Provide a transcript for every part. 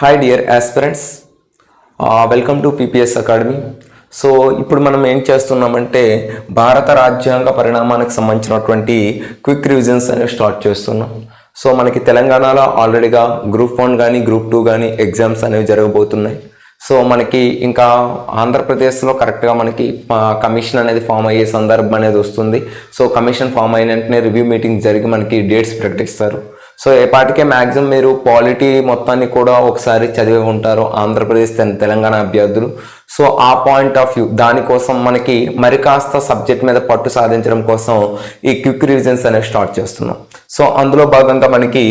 Hi dear aspirants welcome to PPS academy so ఇప్పుడు మనం ఏం చేస్తున్నామంటే భారత రాజ్యాంగ పరిణామానికి సంబంధించినటువంటి క్విక్ రివిజన్స్ అనేవి స్టార్ట్ చేస్తున్నాం. సో మనకి తెలంగాణలో ఆల్రెడీగా గ్రూప్ వన్ కానీ గ్రూప్ టూ కానీ ఎగ్జామ్స్ అనేవి జరగబోతున్నాయి. సో మనకి ఇంకా ఆంధ్రప్రదేశ్లో కరెక్ట్గా మనకి కమిషన్ అనేది ఫామ్ అయ్యే సందర్భం అనేది వస్తుంది. సో కమిషన్ ఫామ్ అయిన వెంటనే రివ్యూ మీటింగ్ జరిగి మనకి డేట్స్ ప్రకటిస్తారు. సో ఏ పాటికే మ్యాక్సిమం మీరు పాలిటీ మొత్తాన్ని కూడా ఒకసారి చదివి ఉంటారు ఆంధ్రప్రదేశ్ తెలంగాణ అభ్యర్థులు. సో ఆ పాయింట్ ఆఫ్ వ్యూ దానికోసం మనకి మరి కాస్త సబ్జెక్ట్ మీద పట్టు సాధించడం కోసం ఈ క్విక్ రివిజన్స్ అనేవి స్టార్ట్ చేస్తున్నాం. సో అందులో భాగంగా మనకి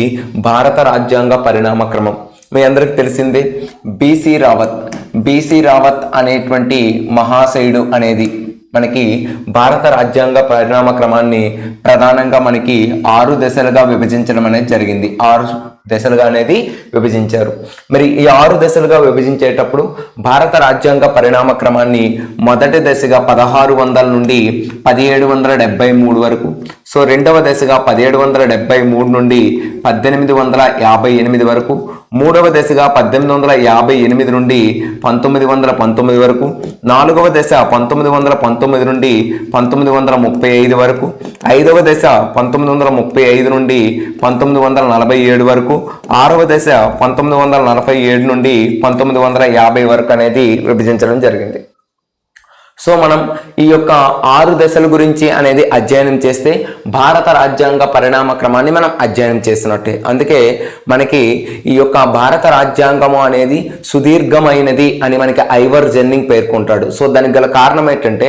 భారత రాజ్యాంగ పరిణామ క్రమం. మీ అందరికి తెలిసిందే బీసీ రావత్. బీసీ రావత్ అనేటువంటి మహాశయుడు అనేది మనకి భారత రాజ్యాంగ పరిణామ క్రమాన్ని ప్రధానంగా మనకి ఆరు దశలుగా విభజించడం అనేది జరిగింది. ఆరు దశలుగా అనేది విభజించారు. మరి ఈ ఆరు దశలుగా విభజించేటప్పుడు భారత రాజ్యాంగ పరిణామ క్రమాన్ని మొదటి దశగా పదహారు వందల నుండి పదిహేడు వందల డెబ్బై మూడు వరకు సో రెండవ దశగా పదిహేడు వందల డెబ్బై మూడు నుండి పద్దెనిమిది వందల యాభై ఎనిమిది వరకు మూడవ దశగా పద్దెనిమిది వందల యాభై ఎనిమిది నుండి పంతొమ్మిది వందల పంతొమ్మిది వరకు నాలుగవ దశ పంతొమ్మిది వందల పంతొమ్మిది నుండి పంతొమ్మిది వందల ముప్పై ఐదు వరకు ఐదవ దశ పంతొమ్మిది వందల ముప్పై ఐదు నుండి పంతొమ్మిది వందల నలభై ఏడు వరకు ఆరవ దశ పంతొమ్మిది వందల నలభై ఏడు నుండి పంతొమ్మిది వందల యాభై వరకు అనేది విభజించడం జరిగింది. సో మనం ఈ యొక్క ఆరు దశల గురించి అనేది అధ్యయనం చేస్తే భారత రాజ్యాంగ పరిణామ క్రమాన్ని మనం అధ్యయనం చేసినట్టే అందుకే మనకి ఈ యొక్క భారత రాజ్యాంగము అనేది సుదీర్ఘమైనది అని మనకి ఐవర్ జెన్నింగ్ పేర్కొంటాడు. సో దానికి గల కారణం ఏంటంటే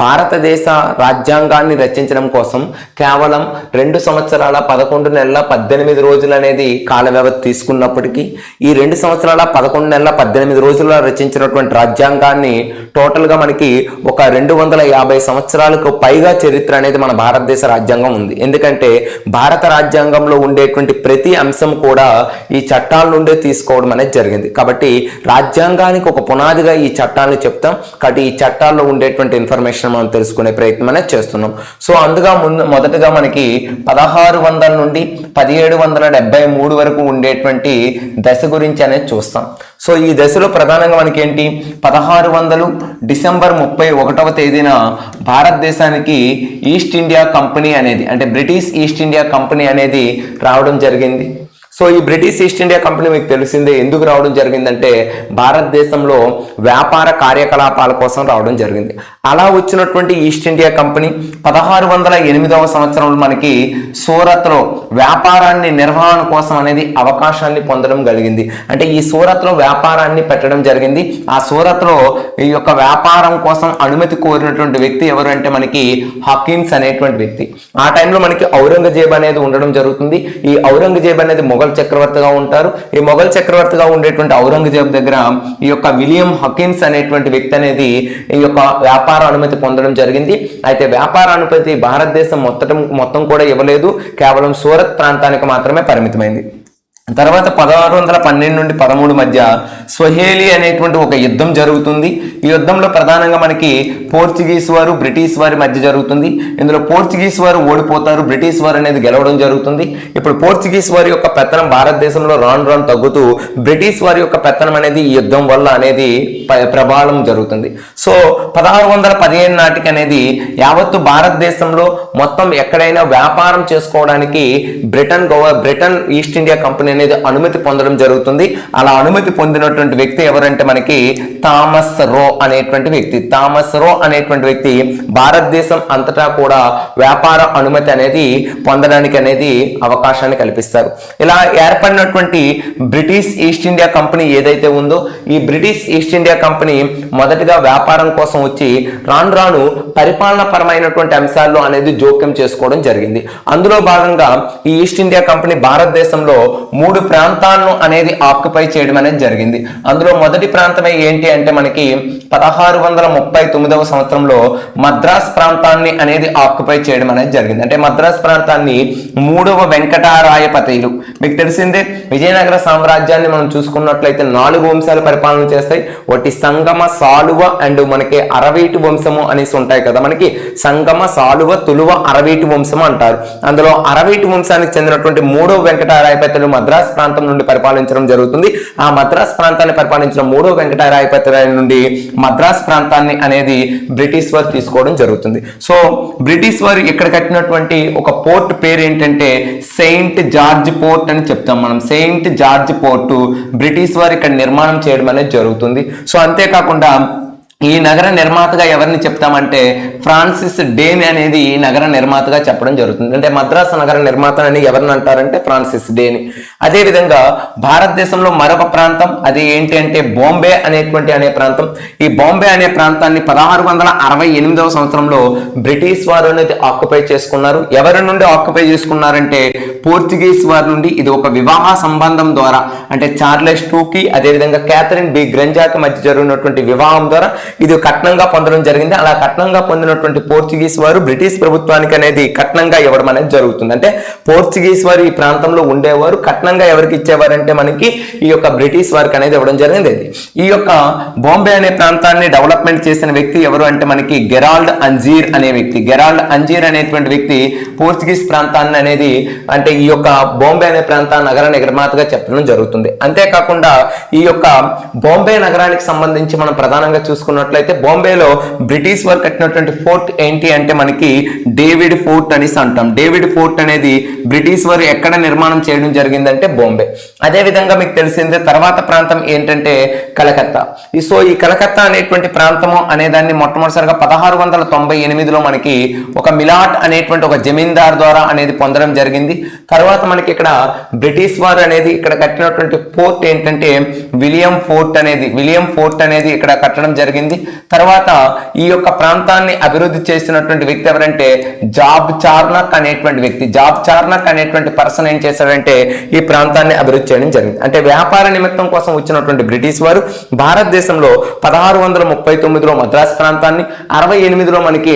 భారతదేశ రాజ్యాంగాన్ని రచించడం కోసం కేవలం రెండు సంవత్సరాల పదకొండు నెలల పద్దెనిమిది రోజులు అనేది కాల వ్యవధి తీసుకున్నప్పటికీ ఈ రెండు సంవత్సరాల పదకొండు నెలల పద్దెనిమిది రోజుల్లో రచించినటువంటి రాజ్యాంగాన్ని టోటల్గా మనకి ఒక రెండు వందల యాభై సంవత్సరాలకు పైగా చరిత్ర అనేది మన భారతదేశ రాజ్యాంగం ఉంది. ఎందుకంటే భారత రాజ్యాంగంలో ఉండేటువంటి ప్రతి అంశం కూడా ఈ చట్టాల నుండే తీసుకోవడం అనేది జరిగింది. కాబట్టి రాజ్యాంగానికి ఒక పునాదిగా ఈ చట్టాలను చెప్తాం. కాబట్టి ఈ చట్టాల్లో ఉండేటువంటి ఇన్ఫర్మేషన్ మనం తెలుసుకునే ప్రయత్నం అనేది చేస్తున్నాం. సో అందుగా ముందు మొదటగా మనకి పదహారు వందల నుండి పదిహేడు వందల డెబ్బై మూడు వరకు ఉండేటువంటి దశ గురించి అనేది చూస్తాం. సో ఈ దశలో ప్రధానంగా మనకి ఏంటి పదహారు వందలు డిసెంబర్ ముప్పై ఒకటవ తేదీన భారతదేశానికి ఈస్ట్ ఇండియా కంపెనీ అనేది అంటే బ్రిటిష్ ఈస్ట్ ఇండియా కంపెనీ అనేది రావడం జరిగింది. సో ఈ బ్రిటిష్ ఈస్ట్ ఇండియా కంపెనీ మీకు తెలిసిందే ఎందుకు రావడం జరిగిందంటే భారతదేశంలో వ్యాపార కార్యకలాపాల కోసం రావడం జరిగింది. అలా వచ్చినటువంటి ఈస్ట్ ఇండియా కంపెనీ పదహారు వందల ఎనిమిదవ సంవత్సరంలో మనకి సూరత్లో వ్యాపారాన్ని నిర్వహణ కోసం అనేది అవకాశాన్ని పొందడం కలిగింది. అంటే ఈ సూరత్లో వ్యాపారాన్ని పెట్టడం జరిగింది. ఆ సూరత్లో ఈ యొక్క వ్యాపారం కోసం అనుమతి కోరినటువంటి వ్యక్తి ఎవరు అంటే మనకి హకీమ్స్ అనేటువంటి వ్యక్తి. ఆ టైంలో మనకి ఔరంగజేబ్ అనేది ఉండడం జరుగుతుంది. ఈ ఔరంగజేబ్ అనేది మొఘల్ చక్రవర్తిగా ఉంటారు. ఈ మొఘల్ చక్రవర్తిగా ఉండేటువంటి ఔరంగజేబ్ దగ్గర ఈ యొక్క విలియం హకిన్స్ అనేటువంటి వ్యక్తి అనేది ఈ యొక్క వ్యాపార అనుమతి పొందడం జరిగింది. అయితే వ్యాపార అనుమతి భారతదేశం మొత్తం మొత్తం కూడా ఇవ్వలేదు. కేవలం సూరత్ ప్రాంతానికి మాత్రమే పరిమితమైంది. తర్వాత పదహారు వందల పన్నెండు నుండి పదమూడు మధ్య స్వహేలి అనేటువంటి ఒక యుద్ధం జరుగుతుంది. ఈ యుద్ధంలో ప్రధానంగా మనకి పోర్చుగీస్ వారు బ్రిటిష్ వారి మధ్య జరుగుతుంది. ఇందులో పోర్చుగీస్ వారు ఓడిపోతారు బ్రిటిష్ వారు అనేది గెలవడం జరుగుతుంది. ఇప్పుడు పోర్చుగీస్ వారి యొక్క పెత్తనం భారతదేశంలో రాను రాను తగ్గుతూ బ్రిటిష్ వారి యొక్క పెత్తనం అనేది ఈ యుద్ధం వల్ల అనేది ప్రభావం జరుగుతుంది. సో పదహారు వందల పదిహేను నాటికి అనేది యావత్తు భారతదేశంలో మొత్తం ఎక్కడైనా వ్యాపారం చేసుకోవడానికి బ్రిటన్ గవ బ్రిటన్ ఈస్ట్ ఇండియా కంపెనీ అనేది అనుమతి పొందడం జరుగుతుంది. అలా అనుమతి పొందినటువంటి వ్యక్తి ఎవరంటే మనకి థామస్ రో అనేటువంటి వ్యక్తి. థామస్ రో అనేటువంటి వ్యక్తి భారతదేశం అంతటా కూడా వ్యాపార అనుమతి అనేది పొందడానికి అనేది అవకాశాన్ని కల్పిస్తారు. ఇలా ఏర్పడినటువంటి బ్రిటిష్ ఈస్ట్ ఇండియా కంపెనీ ఏదైతే ఉందో ఈ బ్రిటిష్ ఈస్ట్ ఇండియా కంపెనీ మొదటిగా వ్యాపారం కోసం వచ్చి రాను రాను పరిపాలన పరమైనటువంటి అంశాల్లో అనేది జోక్యం చేసుకోవడం జరిగింది. అందులో భాగంగా ఈ ఈస్ట్ ఇండియా కంపెనీ భారతదేశంలో మూడు ప్రాంతాలను అనేది ఆక్యుపై చేయడం అనేది జరిగింది. అందులో మొదటి ప్రాంతమే ఏంటి అంటే మనకి పదహారు వందల ముప్పై తొమ్మిదవ సంవత్సరంలో మద్రాస్ ప్రాంతాన్ని అనేది ఆక్యుపై చేయడం అనేది జరిగింది. అంటే మద్రాస్ ప్రాంతాన్ని మూడవ వెంకటారాయపతిలు మీకు తెలిసిందే విజయనగర సామ్రాజ్యాన్ని మనం చూసుకున్నట్లయితే నాలుగు వంశాలు పరిపాలన చేస్తాయి. ఒకటి సంగమ సాలువ అండ్ మనకి అరవీటి వంశము అనేసి ఉంటాయి కదా. మనకి సంగమ సాలువ తులువ అరవీటి వంశము అంటారు. అందులో అరవీటి వంశానికి చెందినటువంటి మూడవ వెంకటారాయపతయులు మద్రాస్ మద్రాస్ ప్రాంతం నుండి పరిపాలించడం జరుగుతుంది. ఆ మద్రాస్ ప్రాంతాన్ని పరిపాలించిన మూడో వెంకటరాయపతిరాయ నుండి మద్రాస్ ప్రాంతాన్ని అనేది బ్రిటిష్ వారు తీసుకోవడం జరుగుతుంది. సో బ్రిటిష్ వారు ఇక్కడ కట్టినటువంటి ఒక పోర్ట్ పేరు ఏంటంటే సెయింట్ జార్జ్ పోర్ట్ అని చెప్తాం మనం. సెయింట్ జార్జ్ పోర్టు బ్రిటిష్ వారు ఇక్కడ నిర్మాణం చేయడం అనేది జరుగుతుంది. సో అంతేకాకుండా ఈ నగర నిర్మాతగా ఎవరిని చెప్తామంటే ఫ్రాన్సిస్ డేన్ అనేది ఈ నగర నిర్మాతగా చెప్పడం జరుగుతుంది. అంటే మద్రాసు నగర నిర్మాత అని ఎవరిని అంటారంటే ఫ్రాన్సిస్ డేని. అదేవిధంగా భారతదేశంలో మరొక ప్రాంతం అది ఏంటి అంటే బాంబే అనేటువంటి అనే ప్రాంతం. ఈ బాంబే అనే ప్రాంతాన్ని పదహారు వందల అరవై ఎనిమిదవ సంవత్సరంలో బ్రిటిష్ వారు అనేది ఆక్యుపై చేసుకున్నారు. ఎవరి నుండి ఆక్యుపై చేసుకున్నారంటే పోర్చుగీస్ వారి నుండి. ఇది ఒక వివాహ సంబంధం ద్వారా అంటే చార్లెస్ టూకి అదేవిధంగా క్యాథరిన్ బి గ్రంజాకి మధ్య జరిగినటువంటి వివాహం ద్వారా ఇది కట్నంగా పొందడం జరిగింది. అలా కట్నంగా పొందినటువంటి పోర్చుగీస్ వారు బ్రిటిష్ ప్రభుత్వానికి అనేది కట్నంగా ఇవ్వడం అనేది జరుగుతుంది. అంటే పోర్చుగీస్ వారు ఈ ప్రాంతంలో ఉండేవారు. కట్నంగా ఎవరికి ఇచ్చేవారంటే మనకి ఈ యొక్క బ్రిటిష్ వారికి అనేది ఇవ్వడం జరిగింది ఇది. ఈ యొక్క బాంబే అనే ప్రాంతాన్ని డెవలప్మెంట్ చేసిన వ్యక్తి ఎవరు అంటే మనకి గెరాల్డ్ అంజీర్ అనే వ్యక్తి. గెరాల్డ్ అంజీర్ అనేటువంటి వ్యక్తి పోర్చుగీస్ ప్రాంతాన్ని అనేది అంటే ఈ యొక్క బాంబే అనే ప్రాంతాన్ని నగర నిర్మాతగా చెప్పడం జరుగుతుంది. అంతేకాకుండా ఈ యొక్క బాంబే నగరానికి సంబంధించి మనం ప్రధానంగా చూసుకున్న చూసుకున్నట్లయితే బాంబేలో బ్రిటిష్ వారు కట్టినటువంటి ఫోర్ట్ ఏంటి అంటే మనకి డేవిడ్ ఫోర్ట్ అనేసి అంటాం. డేవిడ్ ఫోర్ట్ అనేది బ్రిటిష్ వారు ఎక్కడ నిర్మాణం చేయడం జరిగిందంటే బాంబే. అదే విధంగా మీకు తెలిసిందే తర్వాత ప్రాంతం ఏంటంటే కలకత్తా. ఈ సో ఈ కలకత్తా అనేటువంటి ప్రాంతము అనేదాన్ని మొట్టమొదటిసారిగా పదహారు వందల తొంభై ఎనిమిదిలో మనకి ఒక మిలాట్ అనేటువంటి ఒక జమీందార్ ద్వారా అనేది పొందడం జరిగింది. తర్వాత మనకి ఇక్కడ బ్రిటిష్ వారు అనేది ఇక్కడ కట్టినటువంటి ఫోర్ట్ ఏంటంటే విలియం ఫోర్ట్ అనేది విలియం ఫోర్ట్ అనేది ఇక్కడ కట్టడం జరిగింది. తర్వాత ఈ యొక్క ప్రాంతాన్ని అభివృద్ధి చేసినటువంటి వ్యక్తి ఎవరంటే జాబ్ చార్నక్ అనేటువంటి వ్యక్తి. జాబ్ చార్నక్ అనేటువంటి పర్సన్ ఏం చేశాడంటే ఈ ప్రాంతాన్ని అభివృద్ధి చేయడం జరిగింది. అంటే వ్యాపార నిమిత్తం కోసం వచ్చినటువంటి బ్రిటిష్ వారు భారతదేశంలో పదహారు వందల ముప్పై తొమ్మిదిలో మద్రాస్ ప్రాంతాన్ని అరవై ఎనిమిదిలో మనకి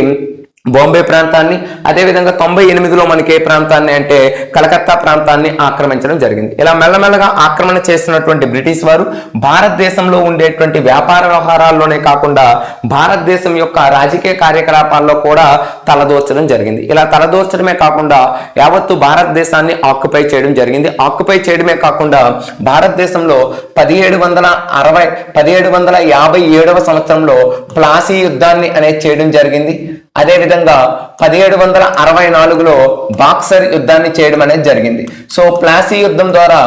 బాంబే ప్రాంతాన్ని అదేవిధంగా తొంభై ఎనిమిదిలో మనకి ఏ ప్రాంతాన్ని అంటే కలకత్తా ప్రాంతాన్ని ఆక్రమించడం జరిగింది. ఇలా మెల్లమెల్లగా ఆక్రమణ చేసినటువంటి బ్రిటిష్ వారు భారతదేశంలో ఉండేటువంటి వ్యాపార వ్యవహారాల్లోనే కాకుండా భారతదేశం యొక్క రాజకీయ కార్యకలాపాల్లో కూడా తలదోర్చడం జరిగింది. ఇలా తలదోర్చడమే కాకుండా యావత్తు భారతదేశాన్ని ఆక్యుపై చేయడం జరిగింది. ఆక్యుపై చేయడమే కాకుండా భారతదేశంలో పదిహేడు వందల అరవై పదిహేడు వందల యాభై ఏడవ సంవత్సరంలో ప్లాసీ యుద్ధాన్ని అనేది చేయడం జరిగింది. అదేవిధంగా పదిహేడు వందల అరవై నాలుగులో బాక్సర్ యుద్ధాన్ని చేయడం అనేది జరిగింది. సో ప్లాసీ యుద్ధం ద్వారా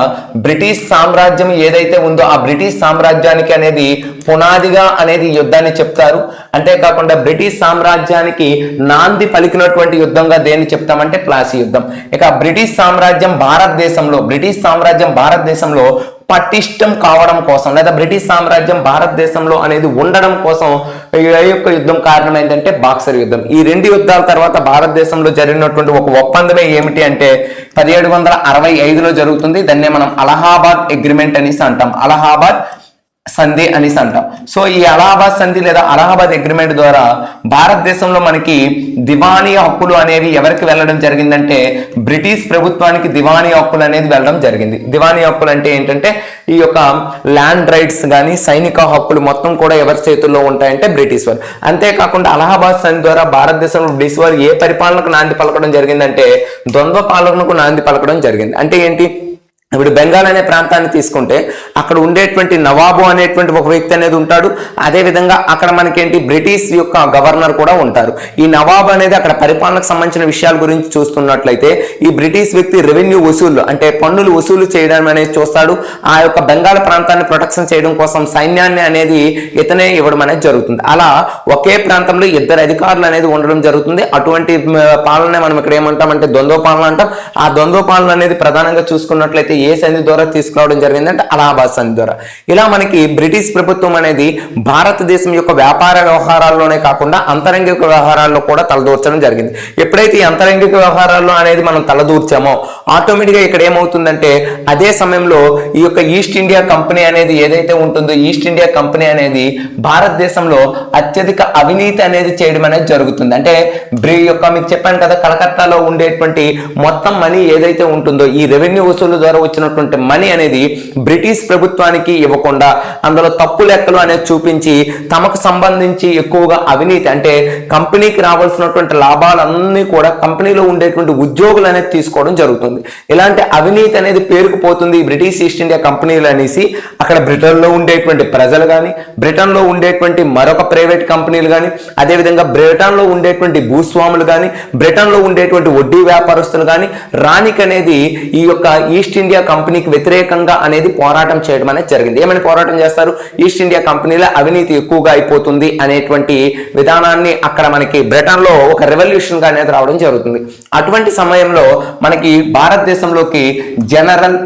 బ్రిటిష్ సామ్రాజ్యం ఏదైతే ఉందో ఆ బ్రిటిష్ సామ్రాజ్యానికి అనేది పునాదిగా అనేది యుద్ధాన్ని చెప్తారు. అంతేకాకుండా బ్రిటిష్ సామ్రాజ్యానికి నాంది పలికినటువంటి యుద్ధంగా దేన్ని చెప్తామంటే ప్లాసీ యుద్ధం. ఇక బ్రిటిష్ సామ్రాజ్యం భారతదేశంలో బ్రిటిష్ సామ్రాజ్యం భారతదేశంలో పటిష్టం కావడం కోసం లేదా బ్రిటిష్ సామ్రాజ్యం భారతదేశంలో అనేది ఉండడం కోసం ఈ యొక్క యుద్ధం కారణమైందంటే బాక్సర్ యుద్ధం. ఈ రెండు యుద్ధాల తర్వాత భారతదేశంలో జరిగినటువంటి ఒక ఒప్పందమే ఏమిటి అంటే పదిహేడు వందల అరవై ఐదులో జరుగుతుంది. దాన్నే మనం అలహాబాద్ అగ్రిమెంట్ అనేసి అంటాం. అలహాబాద్ సంధి అనేసి అంటాం సో ఈ అలహాబాద్ సంధి లేదా అలహాబాద్ అగ్రిమెంట్ ద్వారా భారతదేశంలో మనకి దివానీ హక్కులు అనేవి ఎవరికి వెళ్ళడం జరిగిందంటే బ్రిటిష్ ప్రభుత్వానికి దివానీ హక్కులు అనేది వెళ్ళడం జరిగింది. దివానీ హక్కులు అంటే ఏంటంటే ఈ యొక్క ల్యాండ్ రైట్స్ కానీ సైనిక హక్కులు మొత్తం కూడా ఎవరి చేతుల్లో ఉంటాయంటే బ్రిటిష్ వారు. అంతేకాకుండా అలహాబాద్ సంధి ద్వారా భారతదేశంలో బ్రిటిష్ వారు ఏ పరిపాలనకు నాంది పలకడం జరిగిందంటే ద్వంద్వ పాలనకు నాంది పలకడం జరిగింది. అంటే ఏంటి? ఇప్పుడు బెంగాల్ అనే ప్రాంతాన్ని తీసుకుంటే అక్కడ ఉండేటువంటి నవాబు అనేటువంటి ఒక వ్యక్తి అనేది ఉంటాడు. అదే విధంగా అక్కడ మనకేంటి? బ్రిటిష్ యొక్క గవర్నర్ కూడా ఉంటారు. ఈ నవాబు అనేది అక్కడ పరిపాలనకు సంబంధించిన విషయాల గురించి చూస్తున్నట్లయితే ఈ బ్రిటిష్ వ్యక్తి రెవెన్యూ వసూలు అంటే పన్నులు వసూలు చేయడం అనేది చూస్తాడు. ఆ యొక్క బెంగాల్ ప్రాంతాన్ని ప్రొటెక్షన్ చేయడం కోసం సైన్యాన్ని అనేది ఇతనే ఇవ్వడం అనేది జరుగుతుంది. అలా ఒకే ప్రాంతంలో ఇద్దరు అధికారులు అనేది ఉండడం జరుగుతుంది. అటువంటి పాలన మనం ఇక్కడ ఏమంటామంటే ద్వంద్వ పాలన అంటాం. ఆ ద్వంద్వ పాలన అనేది ప్రధానంగా చూసుకున్నట్లయితే ఏ సంధి ద్వారా తీసుకురావడం జరిగిందంటే అలహాబాద్ సంధి ద్వారా. ఇలా మనకి బ్రిటిష్ ప్రభుత్వం అనేది భారతదేశం యొక్క వ్యాపార వ్యవహారాల్లోనే కాకుండా అంతరంగిక వ్యవహారాల్లో కూడా తలదూర్చడం జరిగింది. ఎప్పుడైతే ఈ అంతరంగిక వ్యవహారాల్లో అనేది మనం తలదూర్చామో ఆటోమేటిక్గా ఇక్కడ ఏమవుతుందంటే అదే సమయంలో ఈ యొక్క ఈస్ట్ ఇండియా కంపెనీ అనేది ఏదైతే ఉంటుందో ఈస్ట్ ఇండియా కంపెనీ అనేది భారతదేశంలో అత్యధిక అవినీతి అనేది చేయడం అనేది జరుగుతుంది. అంటే బ్రీ యొక్క మీకు చెప్పాను కదా కలకత్తాలో ఉండేటువంటి మొత్తం మనీ ఏదైతే ఉంటుందో ఈ రెవెన్యూ వసూలు ద్వారా వచ్చినటువంటి మనీ అనేది బ్రిటిష్ ప్రభుత్వానికి ఇవ్వకుండా అందులో తప్పు లెక్కలు అనేది చూపించి తమకు సంబంధించి ఎక్కువగా అవినీతి అంటే కంపెనీకి రావాల్సినటువంటి లాభాలన్నీ కూడా కంపెనీలో ఉండేటువంటి ఉద్యోగులు అనేది తీసుకోవడం జరుగుతుంది. ఇలాంటి అవినీతి అనేది పేరుకుపోతుంది బ్రిటిష్ ఈస్ట్ ఇండియా కంపెనీలు అనేసి. అక్కడ బ్రిటన్లో ఉండేటువంటి ప్రజలు కానీ బ్రిటన్లో ఉండేటువంటి మరొక ప్రైవేట్ కంపెనీలు కానీ అదేవిధంగా బ్రిటన్లో ఉండేటువంటి భూస్వాములు కానీ బ్రిటన్లో ఉండేటువంటి వడ్డీ వ్యాపారస్తులు కానీ రాణికి అనేది ఈ యొక్క ఈస్ట్ ఇండియా కంపెనీకి వ్యతిరేకంగా అనేది పోరాటం చేయడం అనేది జరిగింది. ఏమని పోరాటం చేస్తారు? ఈస్ట్ ఇండియా కంపెనీలో అవినీతి ఎక్కువగా అయిపోతుంది అనేటువంటి విధానాన్ని అక్కడ మనకి బ్రిటన్లో ఒక రెవల్యూషన్గా అనేది రావడం జరుగుతుంది. అటువంటి సమయంలో మనకి భారతదేశంలోకి జనరల్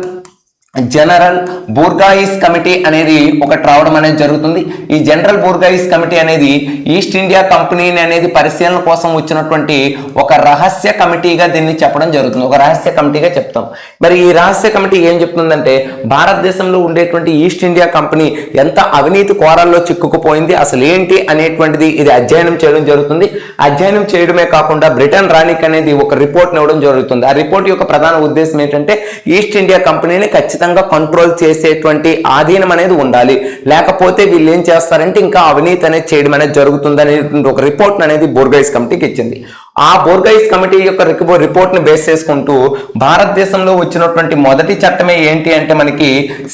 జనరల్ బోర్గాయిస్ కమిటీ అనేది ఒకటి రావడం అనేది జరుగుతుంది. ఈ జనరల్ బోర్గాయిస్ కమిటీ అనేది ఈస్ట్ ఇండియా కంపెనీని అనేది పరిశీలన కోసం వచ్చినటువంటి ఒక రహస్య కమిటీగా దీన్ని చెప్పడం జరుగుతుంది. ఒక రహస్య కమిటీగా చెప్తాం. మరి ఈ రహస్య కమిటీ ఏం చెప్తుందంటే భారతదేశంలో ఉండేటువంటి ఈస్ట్ ఇండియా కంపెనీ ఎంత అవినీతి కోరాల్లో చిక్కుకుపోయింది అసలు ఏంటి అనేటువంటిది ఇది అధ్యయనం చేయడం జరుగుతుంది. అధ్యయనం చేయడమే కాకుండా బ్రిటన్ రాణిక్ అనేది ఒక రిపోర్ట్ ఇవ్వడం జరుగుతుంది. ఆ రిపోర్ట్ యొక్క ప్రధాన ఉద్దేశం ఏంటంటే ఈస్ట్ ఇండియా కంపెనీని ఖచ్చితంగా కంట్రోల్ చేసేటువంటి ఆధీనం అనేది ఉండాలి. లేకపోతే వీళ్ళు ఏం చేస్తారంటే ఇంకా అవినీతి అనేది చేయడం అనేది జరుగుతుంది అనేటువంటి ఒక రిపోర్ట్ అనేది బోర్గైస్ కమిటీకి ఇచ్చింది. ఆ బోర్గైస్ కమిటీ యొక్క రిపోర్ట్ని బేస్ చేసుకుంటూ భారతదేశంలో వచ్చినటువంటి మొదటి చట్టమే ఏంటి అంటే మనకి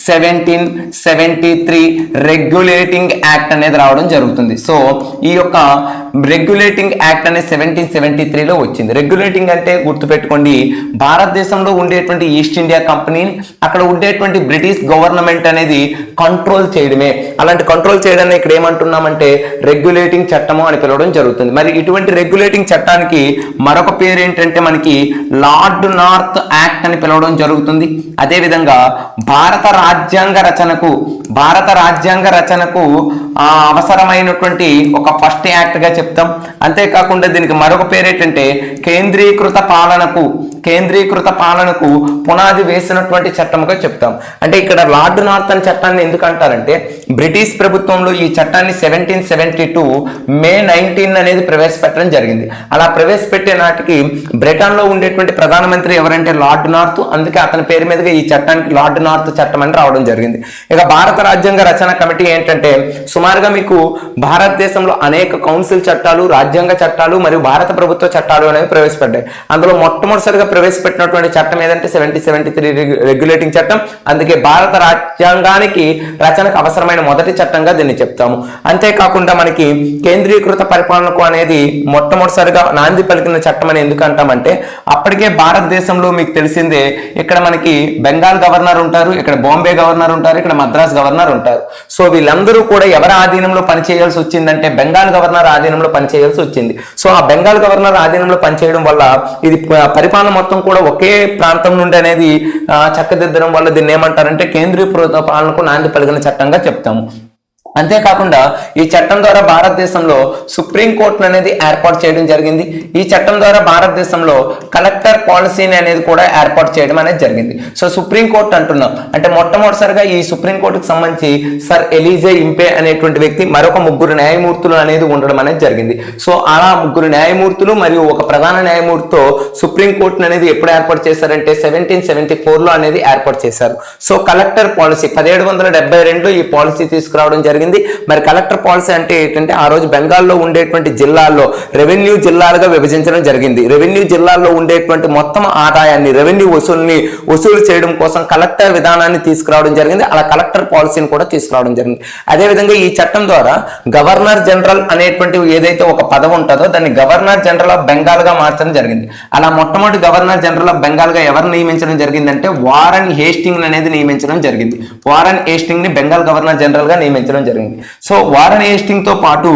seventeen seventy three regulating act అనేది రావడం జరుగుతుంది. సో ఈ యొక్క రెగ్యులేటింగ్ యాక్ట్ అనేది సెవెంటీన్ సెవెంటీ త్రీలో వచ్చింది. రెగ్యులేటింగ్ అంటే గుర్తుపెట్టుకోండి భారతదేశంలో ఉండేటువంటి ఈస్ట్ ఇండియా కంపెనీని అక్కడ ఉండేటువంటి బ్రిటిష్ గవర్నమెంట్ అనేది కంట్రోల్ చేయడమే. అలాంటి కంట్రోల్ చేయడాన్ని ఇక్కడ ఏమంటున్నామంటే రెగ్యులేటింగ్ చట్టము అని పిలవడం జరుగుతుంది. మరి ఇటువంటి రెగ్యులేటింగ్ చట్టానికి మరొక పేరు ఏంటంటే మనకి లార్డ్ నార్త్ యాక్ట్ అని పిలవడం జరుగుతుంది. అదేవిధంగా భారత రాజ్యాంగ రచనకు భారత రాజ్యాంగ రచనకు అవసరమైనటువంటి ఒక ఫస్ట్ యాక్ట్గా చెప్తాం. అంతేకాకుండా దీనికి మరొక పేరు ఏంటంటే కేంద్రీకృత పాలనకు కేంద్రీకృత పాలనకు పునాది వేసినటువంటి చట్టముగా చెప్తాం. అంటే ఇక్కడ లార్డ్ నార్త్ అని చట్టాన్ని ఎందుకు అంటారంటే బ్రిటిష్ ప్రభుత్వంలో ఈ చట్టాన్ని seventeen seventy two May nineteen అనేది ప్రవేశపెట్టడం జరిగింది. అలా ప్రవేశపెట్టే నాటికి బ్రిటన్లో ఉండేటువంటి ప్రధానమంత్రి ఎవరంటే లార్డ్ నార్త్. అందుకే అతని పేరు మీదుగా ఈ చట్టానికి లార్డ్ నార్త్ చట్టం అని రావడం జరిగింది. ఇక భారత రాజ్యాంగ రచన కమిటీ ఏంటంటే సుమారుగా మీకు భారతదేశంలో అనేక కౌన్సిల్ చట్టాలు రాజ్యాంగ చట్టాలు మరియు భారత ప్రభుత్వ చట్టాలు అనేవి ప్రవేశపెట్టాయి. అందులో మొట్టమొదటిసారిగా ప్రవేశపెట్టినటువంటి చట్టం ఏదంటే సెవెంటీ సెవెంటీ త్రీ రెగ్యులేటింగ్ చట్టం. అందుకే భారత రాజ్యాంగానికి రచనకు అవసరమైన మొదటి చట్టంగా దీన్ని చెప్తాము. అంతేకాకుండా మనకి కేంద్రీకృత పరిపాలనకు అనేది మొట్టమొదటిసారిగా నాంది పలికిన చట్టం అని ఎందుకు అంటామంటే అప్పటికే భారతదేశంలో మీకు తెలిసిందే ఇక్కడ మనకి బెంగాల్ గవర్నర్ ఉంటారు ఇక్కడ బాంబే గవర్నర్ ఉంటారు ఇక్కడ మద్రాస్ గవర్నర్ ఉంటారు. సో వీళ్ళందరూ కూడా ఎవరి ఆధీనంలో పనిచేయాల్సి వచ్చిందంటే బెంగాల్ గవర్నర్ ఆధీనంలో పనిచేయాల్సి వచ్చింది. సో ఆ బెంగాల్ గవర్నర్ ఆధీనంలో పనిచేయడం వల్ల ఇది పరిపాలన మొత్తం కూడా ఒకే ప్రాంతం నుండి అనేది చక్కదిద్దడం వల్ల దీన్ని ఏమంటారంటే కేంద్రీయ పాలనకు నాంది పలికిన చట్టంగా చెప్తాము. అంతేకాకుండా ఈ చట్టం ద్వారా భారతదేశంలో సుప్రీం కోర్టును అనేది ఏర్పాటు చేయడం జరిగింది. ఈ చట్టం ద్వారా భారతదేశంలో కలెక్టర్ పాలసీని అనేది కూడా ఏర్పాటు చేయడం అనేది జరిగింది. సో సుప్రీం కోర్టు అంటున్నాం. అంటే మొట్టమొదటిసారిగా ఈ సుప్రీం కోర్టుకు సంబంధించి సర్ ఎలిజే ఇంపే అనేటువంటి వ్యక్తి మరొక ముగ్గురు న్యాయమూర్తులు అనేది ఉండడం అనేది జరిగింది. సో అలా ముగ్గురు న్యాయమూర్తులు మరియు ఒక ప్రధాన న్యాయమూర్తితో సుప్రీంకోర్టును అనేది ఎప్పుడు ఏర్పాటు చేశారంటే సెవెంటీన్ సెవెంటీ లో అనేది ఏర్పాటు చేశారు. సో కలెక్టర్ పాలసీ పదిహేడు వందల డెబ్బై రెండు ఈ పాలసీ తీసుకురావడం జరిగింది. మరి కలెక్టర్ పాలసీ అంటే ఏంటంటే ఆ రోజు బెంగాల్లో ఉండేటువంటి జిల్లాల్లో రెవెన్యూ జిల్లాలుగా విభజించడం జరిగింది. రెవెన్యూ జిల్లాల్లో ఉండేటువంటి మొత్తం ఆదాయాన్ని రెవెన్యూ వసూల్ని వసూలు చేయడం కోసం కలెక్టర్ విధానాన్ని తీసుకురావడం జరిగింది. అలా కలెక్టర్ పాలసీని కూడా తీసుకురావడం జరిగింది. అదేవిధంగా ఈ చట్టం ద్వారా గవర్నర్ జనరల్ అనేటువంటి ఏదైతే ఒక పదవి ఉంటుందో దాన్ని గవర్నర్ జనరల్ ఆఫ్ బెంగాల్గా మార్చడం జరిగింది. అలా మొట్టమొదటి గవర్నర్ జనరల్ ఆఫ్ బెంగాల్గా ఎవరు నియమించడం జరిగిందంటే వారన్ హేస్టింగ్ అనేది నియమించడం జరిగింది. వారన్ హేస్టింగ్ని బెంగాల్ గవర్నర్ జనరల్గా నియమించడం జరిగింది. సో వారన్ ఏస్టింగ్తో పాటు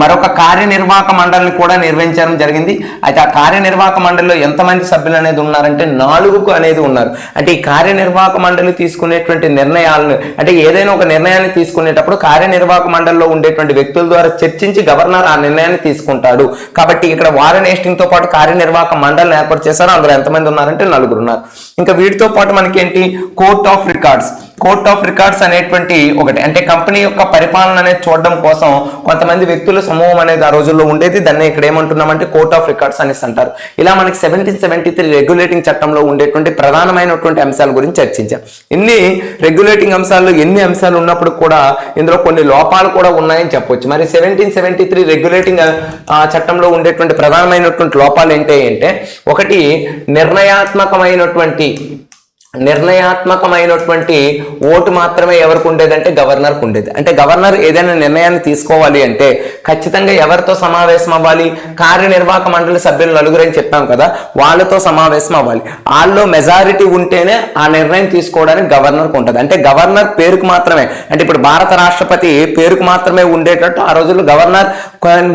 మరొక కార్యనిర్వాహక మండలిని కూడా నిర్వహించడం జరిగింది. అయితే ఆ కార్యనిర్వాహక మండలిలో ఎంతమంది సభ్యులు అనేది ఉన్నారంటే నాలుగుకు అనేది ఉన్నారు. అంటే ఈ కార్యనిర్వాహక మండలి తీసుకునేటువంటి నిర్ణయాలను అంటే ఏదైనా ఒక నిర్ణయాన్ని తీసుకునేటప్పుడు కార్యనిర్వాహక మండలిలో ఉండేటువంటి వ్యక్తుల ద్వారా చర్చించి గవర్నర్ ఆ నిర్ణయాన్ని తీసుకుంటాడు. కాబట్టి ఇక్కడ వారన్ ఏస్టింగ్తో పాటు కార్యనిర్వాహక మండలిని ఏర్పాటు చేశారు. అందులో ఎంతమంది ఉన్నారంటే నలుగురు ఉన్నారు. ఇంకా వీటితో పాటు మనకి ఏంటి court of records. Court of records అనేటువంటి ఒకటి. అంటే కంపెనీ యొక్క పరిపాలన అనేది చూడడం కోసం కొంతమంది వ్యక్తుల సమూహం అనేది ఆ రోజుల్లో ఉండేది. దాన్ని ఇక్కడ ఏమంటున్నామంటే కోర్ట్ ఆఫ్ రికార్డ్స్ అనేసి అంటారు. ఇలా మనకి సెవెంటీన్ సెవెంటీ త్రీ రెగ్యులేటింగ్ చట్టంలో ఉండేటువంటి ప్రధానమైనటువంటి అంశాల గురించి చర్చించాం. ఇన్ని రెగ్యులేటింగ్ అంశాల్లో ఎన్ని అంశాలు ఉన్నప్పుడు కూడా ఇందులో కొన్ని లోపాలు కూడా ఉన్నాయని చెప్పొచ్చు. మరి సెవెంటీన్ సెవెంటీ త్రీ రెగ్యులేటింగ్ చట్టంలో ఉండేటువంటి ప్రధానమైనటువంటి లోపాలు ఏంటి అంటే ఒకటి నిర్ణయాత్మకమైనటువంటి నిర్ణయాత్మకమైనటువంటి ఓటు మాత్రమే ఎవరికి ఉండేదంటే గవర్నర్కి ఉండేది. అంటే గవర్నర్ ఏదైనా నిర్ణయాన్ని తీసుకోవాలి అంటే ఖచ్చితంగా ఎవరితో సమావేశం అవ్వాలి? కార్యనిర్వాహక మండలి సభ్యులు నలుగురని చెప్పాం కదా వాళ్ళతో సమావేశం అవ్వాలి. వాళ్ళలో మెజారిటీ ఉంటేనే ఆ నిర్ణయం తీసుకోవడానికి గవర్నర్కు ఉంటుంది. అంటే గవర్నర్ పేరుకు మాత్రమే అంటే ఇప్పుడు భారత రాష్ట్రపతి పేరుకు మాత్రమే ఉండేటట్టు ఆ రోజుల్లో గవర్నర్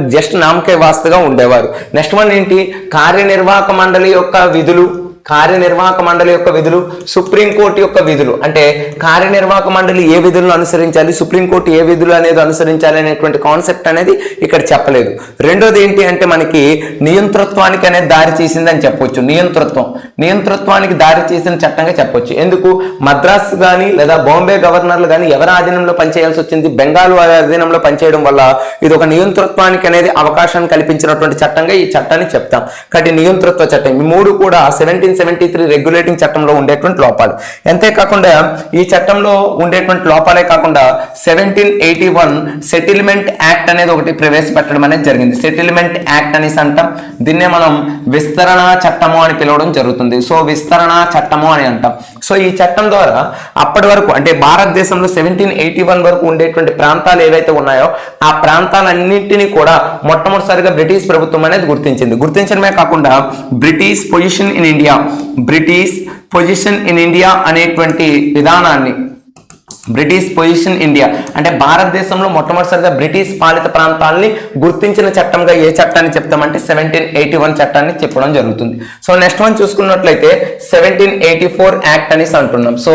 జస్ట్ నామకే వాస్తుగా ఉండేవారు. నెక్స్ట్ వన్ ఏంటి? కార్యనిర్వాహక మండలి యొక్క విధులు కార్యనిర్వాహక మండలి యొక్క విధులు సుప్రీంకోర్టు యొక్క విధులు. అంటే కార్యనిర్వాహక మండలి ఏ విధులను అనుసరించాలి సుప్రీంకోర్టు ఏ విధులు అనేది అనుసరించాలి అనేటువంటి కాన్సెప్ట్ అనేది ఇక్కడ చెప్పలేదు. రెండోది ఏంటి అంటే మనకి నియంతృత్వానికి అనేది దారి చేసిందని చెప్పొచ్చు. నియంతృత్వం. నియంతృత్వానికి దారి తీసిన చట్టంగా చెప్పొచ్చు. ఎందుకు? మద్రాస్ కానీ లేదా బాంబే గవర్నర్లు కానీ ఎవరి ఆధీనంలో పనిచేయాల్సి వచ్చింది? బెంగాల్ వారి ఆధీనంలో పనిచేయడం వల్ల ఇది ఒక నియంతృత్వానికి అనేది అవకాశాన్ని కల్పించినటువంటి చట్టంగా ఈ చట్టాన్ని చెప్తాం. కాబట్టి నియంతృత్వ చట్టం. ఈ మూడు కూడా నైన్టీన్ సెవెంటీ త్రీ రెగ్యులేటింగ్ చట్టంలో ఉండేటువంటి లోపాలు. అంతేకాకుండా ఈ చట్టంలో ఉండేటువంటి లోపాలే కాకుండా seventeen eighty one settlement act అనేది ఒకటి ప్రవేశపెట్టడం అనేది జరిగింది. సెటిల్మెంట్ యాక్ట్ అనేసి అంటాం. దీన్నే మనం విస్తరణ చట్టము అని పిలవడం జరుగుతుంది. సో విస్తరణ చట్టము అని అంటాం. సో ఈ చట్టం ద్వారా అప్పటి వరకు అంటే భారతదేశంలో సెవెంటీన్ ఎయిటీ వన్ వరకు ఉండేటువంటి ప్రాంతాలు ఏవైతే ఉన్నాయో ఆ ప్రాంతాలన్నింటినీ కూడా మొట్టమొదటిసారిగా బ్రిటిష్ ప్రభుత్వం అనేది గుర్తించింది. గుర్తించడమే కాకుండా British position in India British position in India అనేటువంటి విధానాన్ని బ్రిటిష్ పొజిషన్ ఇండియా అంటే భారతదేశంలో మొట్టమొదటిసారిగా బ్రిటిష్ పాలిత ప్రాంతాలని గుర్తించిన చట్టంగా ఏ చట్టాన్ని చెప్తామంటే సెవెంటీన్ ఎయిటీ వన్ చట్టాన్ని చెప్పడం జరుగుతుంది. సో నెక్స్ట్ వన్ చూసుకున్నట్లయితే సెవెంటీన్ ఎయిటీ ఫోర్ యాక్ట్ అనేసి అంటున్నాం. So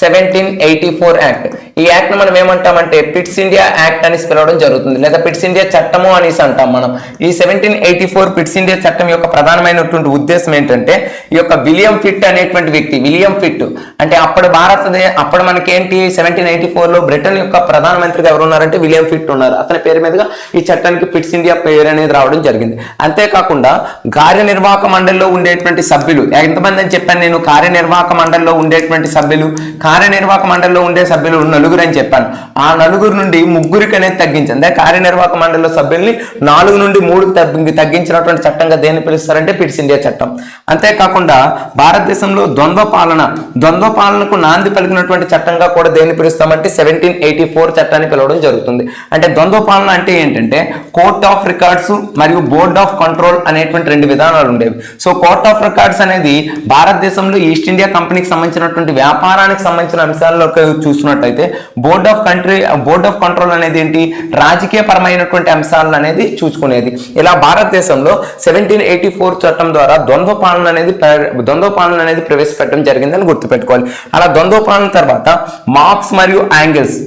seventeen eighty four act ఈ యాక్ట్ మనం ఏమంటామంటే పిట్స్ ఇండియా యాక్ట్ అనేసి పిలవడం జరుగుతుంది. లేదా పిట్స్ ఇండియా చట్టము అనేసి అంటాం మనం. ఈ seventeen eighty four Pitt's India చట్టం యొక్క ప్రధానమైనటువంటి ఉద్దేశం ఏంటంటే ఈ యొక్క విలియం ఫిట్ అనేటువంటి వ్యక్తి విలియం ఫిట్ అంటే అప్పుడు భారతదేశ అప్పుడు మనకేంటి? సెవెంటీన్ ఎయిటీ ఫోర్లో బ్రిటన్ యొక్క ప్రధానమంత్రిగా ఎవరు ఉన్నారంటే విలియం ఫిట్ ఉన్నారు. అతని పేరు మీదుగా ఈ చట్టానికి పిట్స్ ఇండియా పేరు అనేది రావడం జరిగింది. అంతేకాకుండా కార్యనిర్వాహక మండలిలో ఉండేటువంటి సభ్యులు ఎంతమంది అని చెప్పాను నేను? కార్యనిర్వాహక మండలిలో ఉండేటువంటి సభ్యులు కార్యనిర్వాహక మండలిలో ఉండే సభ్యులు నలుగురు అని చెప్పాను. ఆ నలుగురు నుండి ముగ్గురికి అనేది తగ్గించింది కార్యనిర్వాహక మండలిలో సభ్యుల్ని నాలుగు నుండి మూడు తగ్గి- తగ్గించినటువంటి చట్టంగా దేన్ని పిలుస్తారంటే పిట్స్ ఇండియా చట్టం. అంతేకాకుండా భారతదేశంలో ద్వంద్వ పాలన ద్వంద్వ పాలనకు నాంది పలికినటువంటి చట్టంగా కూడా దేన్ని పిలుస్తామంటే సెవెంటీన్ ఎయిటీ ఫోర్ చట్టాన్ని పిలవడం జరుగుతుంది. అంటే ద్వంద్వ పాలన అంటే ఏంటంటే కోర్ట్ ఆఫ్ రికార్డ్స్ మరియు బోర్డ్ ఆఫ్ కంట్రోల్ అనేటువంటి రెండు విధానాలు ఉండేవి. సో కోర్ట్ ఆఫ్ రికార్డ్స్ అనేది భారతదేశంలో ఈస్ట్ ఇండియా కంపెనీకి సంబంధించినటువంటి వ్యాపారానికి సంబంధించిన అంశాల్లో చూసినట్టయితే board of country board of control అనేది ఏంటి? రాజకీయ పరమైనటువంటి అంశాలను అనేది చూసుకునేది. ఇలా భారతదేశంలో సెవెంటీన్ ఎయిటీ ఫోర్ చట్టం ద్వారా ద్వంద్వ పాలన అనేది ద్వంద్వ పాలన అనేది ప్రవేశపెట్టడం జరిగిందని గుర్తుపెట్టుకోవాలి. అలా ద్వంద్వ పాలన తర్వాత మార్క్స్ మరియు యాంగిల్స్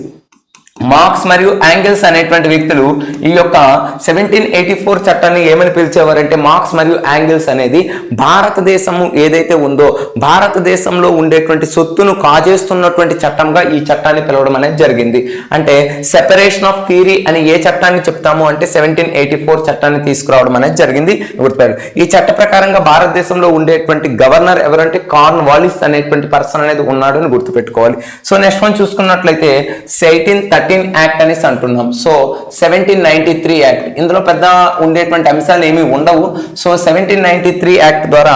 మార్క్స్ మరియు యాంగిల్స్ అనేటువంటి వ్యక్తులు ఈ యొక్క సెవెంటీన్ ఎయిటీ ఫోర్ చట్టాన్ని ఏమని పిలిచేవారంటే మార్క్స్ మరియు యాంగిల్స్ అనేది భారతదేశము ఏదైతే ఉందో భారతదేశంలో ఉండేటువంటి సొత్తును కాజేస్తున్నటువంటి చట్టంగా ఈ చట్టాన్ని పిలవడం అనేది జరిగింది. అంటే సెపరేషన్ ఆఫ్ థీరీ అని ఏ చట్టాన్ని చెప్తాము అంటే సెవెంటీన్ ఎయిటీ ఫోర్ చట్టాన్ని తీసుకురావడం అనేది జరిగింది. గుర్తారు ఈ చట్ట ప్రకారంగా భారతదేశంలో ఉండేటువంటి గవర్నర్ ఎవరంటే కార్న్ వాలిస్ అనేటువంటి పర్సన్ అనేది ఉన్నాడు అని గుర్తుపెట్టుకోవాలి. సో నెక్స్ట్ వన్ చూసుకున్నట్లయితే సెయిటీన్ థర్టీ థర్టీన్ యాక్ట్ అనేసి అంటున్నాం. So seventeen ninety three act. ఇందులో పెద్ద ఉండేటువంటి అంశాలు ఏమీ ఉండవు. So seventeen ninety three act ద్వారా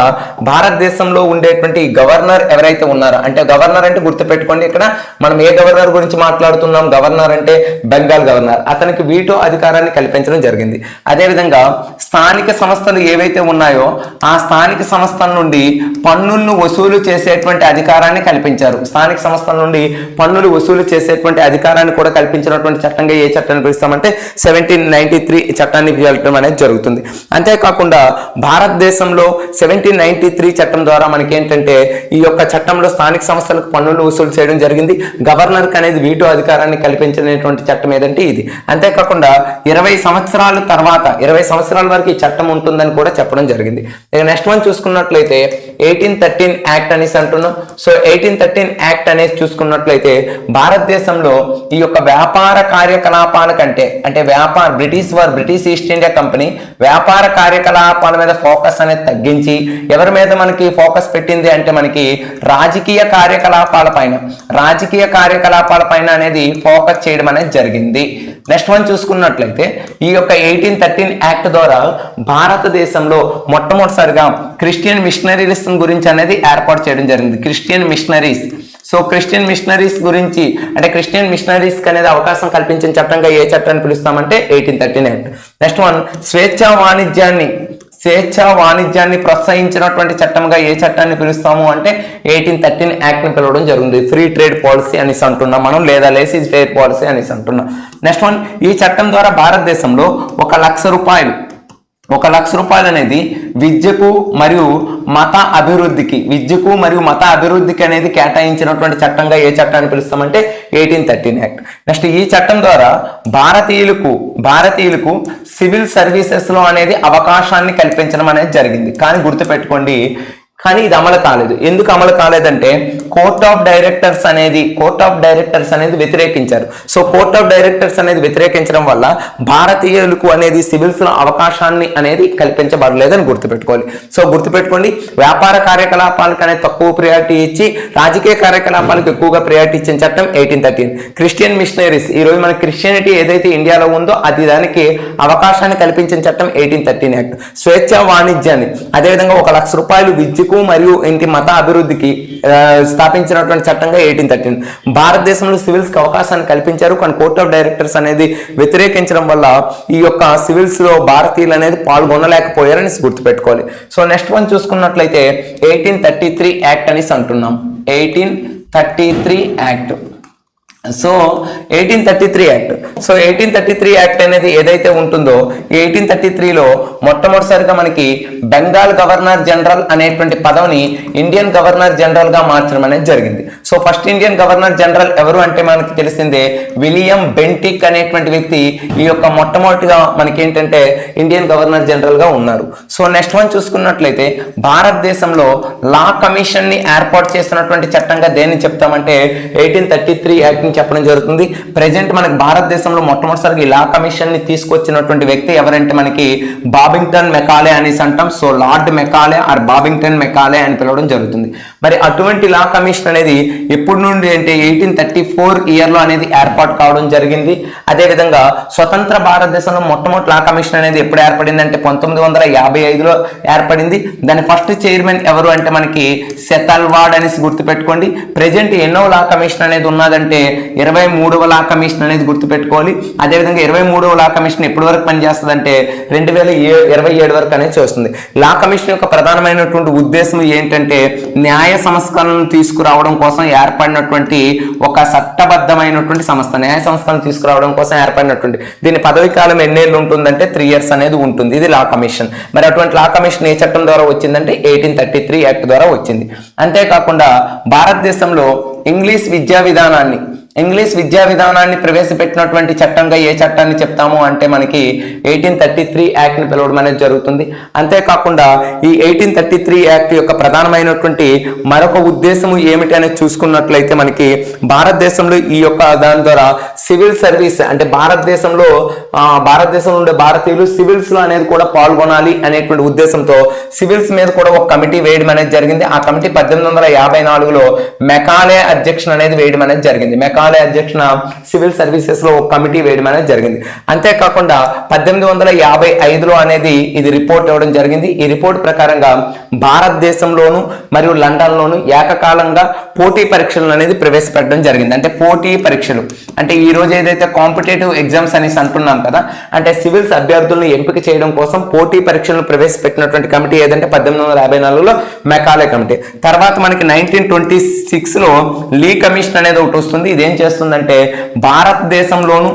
భారతదేశంలో ఉండేటువంటి గవర్నర్ ఎవరైతే ఉన్నారో అంటే గవర్నర్ అంటే గుర్తుపెట్టుకోండి ఇక్కడ మనం ఏ గవర్నర్ గురించి మాట్లాడుతున్నాం? గవర్నర్ అంటే బెంగాల్ గవర్నర్. అతనికి వీటో అధికారాన్ని కల్పించడం జరిగింది. అదేవిధంగా స్థానిక సంస్థలు ఏవైతే ఉన్నాయో ఆ స్థానిక సంస్థల నుండి పన్నులను వసూలు చేసేటువంటి అధికారాన్ని కల్పించారు. స్థానిక సంస్థల నుండి పన్నులు వసూలు చేసేటువంటి అధికారాన్ని కూడా కల్పించినటువంటి చట్టంగా ఏ చట్టాన్ని పిలుస్తామంటే సెవెంటీన్ నైన్టీ త్రీ చట్టాన్ని పిలవటం అనేది జరుగుతుంది. అంతేకాకుండా భారతదేశంలో సెవెంటీన్ నైన్టీ త్రీ చట్టం ద్వారా మనకి ఏంటంటే ఈ యొక్క చట్టంలో స్థానిక సంస్థలకు పన్నులు వసూలు చేయడం జరిగింది. గవర్నర్కి అనేది వీటో అధికారాన్ని కల్పించినటువంటి చట్టం ఏదంటే ఇది. అంతేకాకుండా ఇరవై సంవత్సరాల తర్వాత ఇరవై సంవత్సరాల వరకు ఈ చట్టం ఉంటుందని కూడా చెప్పడం జరిగింది. ఇక నెక్స్ట్ వన్ చూసుకున్నట్లయితే ఎయిటీన్ థర్టీన్ యాక్ట్ అనేసి అంటున్నాం. సో ఎయిటీన్ థర్టీన్ యాక్ట్ అనేసి చూసుకున్నట్లయితే భారతదేశంలో ఈ యొక్క వ్యాపార కార్యకలాపాల కంటే అంటే వ్యాపార బ్రిటిష్ వారు బ్రిటిష్ ఈస్ట్ ఇండియా కంపెనీ వ్యాపార కార్యకలాపాల మీద ఫోకస్ అనేది తగ్గించి ఎవరి మీద మనకి ఫోకస్ పెట్టింది అంటే మనకి రాజకీయ కార్యకలాపాల పైన. రాజకీయ కార్యకలాపాల పైన అనేది ఫోకస్ చేయడం అనేది జరిగింది. నెక్స్ట్ వన్ చూసుకున్నట్లయితే ఈ యొక్క ఎయిటీన్ థర్టీన్ యాక్ట్ ద్వారా భారతదేశంలో మొట్టమొదటిసారిగా క్రిస్టియన్ మిషనరీస్ గురించి అనేది ఏర్పాటు చేయడం జరిగింది. Christian missionaries. So Christian missionaries గురించి అంటే క్రిస్టియన్ మిషనరీస్కి అనేది అవకాశం కల్పించిన చట్టంగా ఏ చట్టాన్ని పిలుస్తామంటే eighteen thirteen nine. Next one స్వేచ్ఛా వాణిజ్యాన్ని స్వేచ్ఛా వాణిజ్యాన్ని ప్రోత్సహించినటువంటి చట్టంగా ఏ చట్టాన్ని పిలుస్తాము అంటే ఎయిటీన్ థర్టీన్ యాక్ట్ని పిలవడం జరిగింది ఫ్రీ ట్రేడ్ పాలసీ అనేసి అంటున్నాం మనం లేదా లేసి ఫెయిర్ పాలసీ అనేసి అంటున్నాం. నెక్స్ట్ వన్ ఈ చట్టం ద్వారా భారతదేశంలో ఒక లక్ష రూపాయలు ఒక లక్ష రూపాయలు అనేది విద్యకు మరియు మత అభివృద్ధికి విద్యకు మరియు మత అభివృద్ధికి అనేది కేటాయించినటువంటి చట్టంగా ఏ చట్టాన్ని పిలుస్తామంటే ఎయిటీన్ థర్టీన్ యాక్ట్. నెక్స్ట్ ఈ చట్టం ద్వారా భారతీయులకు భారతీయులకు సివిల్ సర్వీసెస్లో అనేది అవకాశాన్ని కల్పించడం అనేది జరిగింది. కానీ గుర్తుపెట్టుకోండి కానీ ఇది అమలు కాలేదు. ఎందుకు అమలు కాలేదంటే కోర్ట్ ఆఫ్ డైరెక్టర్స్ అనేది కోర్ట్ ఆఫ్ డైరెక్టర్స్ అనేది వ్యతిరేకించారు. సో కోర్ట్ ఆఫ్ డైరెక్టర్స్ అనేది వ్యతిరేకించడం వల్ల భారతీయులకు అనేది సివిల్స్లో అవకాశాన్ని అనేది కల్పించబడలేదని గుర్తుపెట్టుకోవాలి. సో గుర్తుపెట్టుకోండి వ్యాపార కార్యకలాపాలకు అనేది తక్కువ ప్రియారిటీ ఇచ్చి రాజకీయ కార్యకలాపాలకు ఎక్కువగా ప్రియారిటీ ఇచ్చిన చట్టం ఎయిటీన్ థర్టీన్ క్రిస్టియన్ మిషనరీస్ ఈ రోజు మన క్రిస్టియనిటీ ఏదైతే ఇండియాలో ఉందో అది దానికి అవకాశాన్ని కల్పించిన చట్టం ఎయిటీన్ థర్టీన్ యాక్ట్ స్వేచ్ఛ వాణిజ్యాన్ని అదేవిధంగా ఒక లక్ష రూపాయలు విద్యకు మరియు ఇంటి మత అభివృద్ధికి స్థాపించినటువంటి చట్టంగా ఎయిటీన్ థర్టీన్. భారతదేశంలో సివిల్స్కి అవకాశాన్ని కల్పించారు. కానీ కోర్ట్ ఆఫ్ డైరెక్టర్స్ అనేది వ్యతిరేకించడం వల్ల ఈ యొక్క సివిల్స్లో భారతీయులు అనేది పాల్గొనలేకపోయారని గుర్తుపెట్టుకోవాలి. సో నెక్స్ట్ వన్ చూసుకున్నట్లయితే ఎయిటీన్ థర్టీ త్రీ యాక్ట్ అనేసి అంటున్నాం. Eighteen thirty three act. So eighteen thirty three act. So eighteen thirty three act అనేది ఏదైతే ఉంటుందో ఎయిటీన్ థర్టీ త్రీలో మొట్టమొదటిసారిగా మనకి బెంగాల్ గవర్నర్ జనరల్ అనేటువంటి పదవిని ఇండియన్ గవర్నర్ జనరల్గా మార్చడం అనేది జరిగింది. So first Indian governor general ఎవరు అంటే మనకి తెలిసిందే విలియం బెంటిక్ అనేటువంటి వ్యక్తి ఈ యొక్క మొట్టమొదటిగా మనకి ఏంటంటే ఇండియన్ గవర్నర్ జనరల్గా ఉన్నారు. సో నెక్స్ట్ వన్ చూసుకున్నట్లయితే భారతదేశంలో లా కమిషన్ని ఏర్పాటు చేసినటువంటి చట్టంగా దేన్ని చెప్తామంటే ఎయిటీన్ థర్టీ త్రీ యాక్ట్ గురించి చెప్పడం జరుగుతుంది. ప్రెజెంట్ మనకి భారతదేశంలో మొట్టమొదటిసారిగా లా కమిషన్ని తీసుకొచ్చినటువంటి వ్యక్తి ఎవరంటే మనకి బాబింగ్టన్ మెకాలే అనేసి అంటాం. So Lord Macaulay or Babington Macaulay అని పిలవడం జరుగుతుంది. మరి అటువంటి లా కమిషన్ అనేది ఎప్పుడు నుండి అంటే ఎయిటీన్ థర్టీ ఫోర్ ఇయర్లో అనేది ఏర్పాటు కావడం జరిగింది. అదేవిధంగా స్వతంత్ర భారతదేశంలో మొట్టమొదటి లా కమిషన్ అనేది ఎప్పుడు ఏర్పడింది అంటే పంతొమ్మిది వందల యాభై ఐదులో ఏర్పడింది. దాని ఫస్ట్ చైర్మన్ ఎవరు అంటే మనకి సెతల్వాడ్ అనేసి గుర్తుపెట్టుకోండి. ప్రెజెంట్ ఎన్నో లా కమిషన్ అనేది ఉన్నదంటే ఇరవై మూడవ లా కమిషన్ అనేది గుర్తుపెట్టుకోవాలి. అదేవిధంగా ఇరవై మూడవ లా కమిషన్ ఎప్పటి వరకు పనిచేస్తుంది అంటే రెండు వేల ఇరవై ఏడు వరకు అనేది చేస్తుంది. లా కమిషన్ యొక్క ప్రధానమైనటువంటి ఉద్దేశం ఏంటంటే న్యాయ సంస్కరణలు తీసుకురావడం కోసం ఏర్పడినటువంటి ఒక చట్టబద్ధమైనటువంటి సంస్థ న్యాయ సంస్థలను తీసుకురావడం కోసం ఏర్పడినటువంటి దీని పదవి కాలం ఎన్నేళ్ళు ఉంటుందంటే త్రీ ఇయర్స్ అనేది ఉంటుంది. ఇది లా కమిషన్. మరి అటువంటి లా కమిషన్ ఏ చట్టం ద్వారా వచ్చిందంటే ఎయిటీన్ థర్టీ త్రీ యాక్ట్ ద్వారా వచ్చింది. అంతేకాకుండా భారతదేశంలో ఇంగ్లీష్ విద్యా విధానాన్ని ఇంగ్లీష్ విద్యా విధానాన్ని ప్రవేశపెట్టినటువంటి చట్టంగా ఏ చట్టాన్ని చెప్తాము అంటే మనకి ఎయిటీన్ థర్టీ త్రీ యాక్ట్ని పిలవడం అనేది జరుగుతుంది. అంతేకాకుండా ఈ ఎయిటీన్ థర్టీ త్రీ యాక్ట్ యొక్క ప్రధానమైనటువంటి మరొక ఉద్దేశము ఏమిటి అనేది చూసుకున్నట్లయితే మనకి భారతదేశంలో ఈ యొక్క దాని ద్వారా సివిల్ సర్వీస్ అంటే భారతదేశంలో భారతదేశంలో ఉండే భారతీయులు సివిల్స్లో అనేది కూడా పాల్గొనాలి అనేటువంటి ఉద్దేశంతో సివిల్స్ మీద కూడా ఒక కమిటీ వేయడం అనేది జరిగింది. ఆ కమిటీ పద్దెనిమిది వందల యాభై నాలుగులో మెకాలే అధ్యక్షుడు అనేది వేయడం అనేది జరిగింది. మెకా కార్యాలయ అధ్యక్షన సివిల్ సర్వీసెస్లో ఒక కమిటీ వేయడం అనేది జరిగింది. అంతేకాకుండా పద్దెనిమిది వందల యాభై ఐదులో అనేది ఇది రిపోర్ట్ ఇవ్వడం జరిగింది. ఈ రిపోర్ట్ ప్రకారంగా భారతదేశంలోను మరియు లండన్లోను ఏకకాలంగా పోటీ పరీక్షలు అనేది ప్రవేశపెట్టడం జరిగింది. అంటే పోటీ పరీక్షలు. అంటే ఈ రోజు ఏదైతే కాంపిటేటివ్ ఎగ్జామ్స్ అనేసి అంటున్నాం కదా అంటే సివిల్స్ అభ్యర్థులను ఎంపిక చేయడం కోసం పోటీ పరీక్షలను ప్రవేశపెట్టినటువంటి కమిటీ ఏదంటే పద్దెనిమిది వందల యాభై నాలుగులో మెకాలే కమిటీ. తర్వాత మనకి నైన్టీన్ ట్వంటీ సిక్స్లో లీ కమిషన్ అనేది ఒకటి వస్తుంది. ఇదేం ఏం చేస్తుందంటే భారతదేశంలోను